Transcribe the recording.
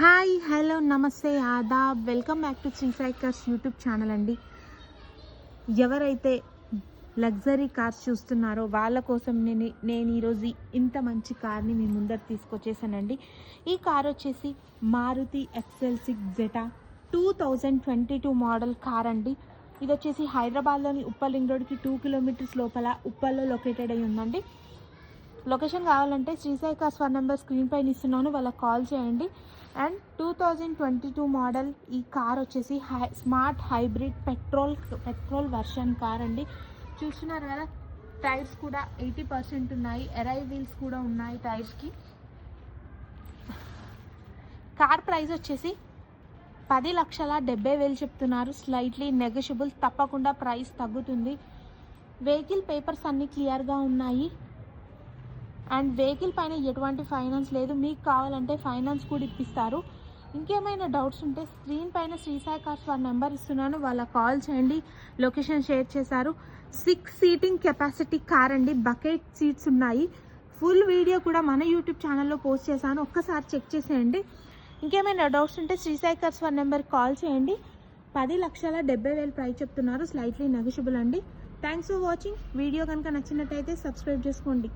Hi hello namaste adaab. Welcome back to Shri Sai cars YouTube channel అండి. ఎవరైతే luxury cars చూస్తున్నారో వాళ్ళ కోసం నేను నేను ఈరోజు ఇంత మంచి కార్ని మీ ముందర తీసుకొచ్చేసానండి. ఈ కార్ వచ్చేసి Maruti XL six zeta two thousand twenty two model car అండి. ఇది వచ్చేసి హైదరాబాద్లోని ఉప్పల్ రింగ్ రోడ్కి టూ కిలోమీటర్స్ లోపల ఉప్పల్లో లొకేటెడ్ అయి ఉందండి. లొకేషన్ కావాలంటే శ్రీసాయి స్వర్ నెంబర్ స్క్రీన్ పైన ఇస్తున్నాను వాళ్ళకి కాల్ చేయండి. And two thousand twenty two model ఈ కార్ వచ్చేసి high smart hybrid petrol petrol version car అండి. చూస్తున్నారు కదా టైర్స్ కూడా ఎయిటీ పర్సెంట్ ఉన్నాయి ఎరై వీల్స్ కూడా ఉన్నాయి టైర్స్కి కార్ ప్రైస్ వచ్చేసి పది లక్షల డెబ్బై వేలు చెప్తున్నారు. స్లైట్లీ నెగషియబుల్ తప్పకుండా ప్రైస్ తగ్గుతుంది. వెహికల్ పేపర్స్ అన్నీ క్లియర్గా ఉన్నాయి. అండ్ వెహికల్ పైన ఎటువంటి ఫైనాన్స్ లేదు. మీకు కావాలంటే ఫైనాన్స్ కూడా ఇప్పిస్తారు. ఇంకేమైనా డౌట్స్ ఉంటే స్క్రీన్ పైన శ్రీసాయి కార్స్ వాళ్ళ నెంబర్ ఇస్తున్నాను. వాళ్ళ కాల్ చేయండి. లొకేషన్ షేర్ చేశారు. సిక్స్ సీటింగ్ కెపాసిటీ కార్ అండి. బకెట్ సీట్స్ ఉన్నాయి. ఫుల్ వీడియో కూడా మన యూట్యూబ్ ఛానల్లో పోస్ట్ చేశాను. ఒక్కసారి చెక్ చేసేయండి. ఇంకేమైనా డౌట్స్ ఉంటే శ్రీసాయి కార్స్ వాళ్ళ నెంబర్ కాల్ చేయండి. పది లక్షల డెబ్బై వేలు ప్రైస్ చెప్తున్నారు. స్లైట్లీ నెగోషియబుల్ అండి. Thanks for watching. వీడియో కనుక నచ్చినట్టయితే సబ్స్క్రైబ్ చేసుకోండి.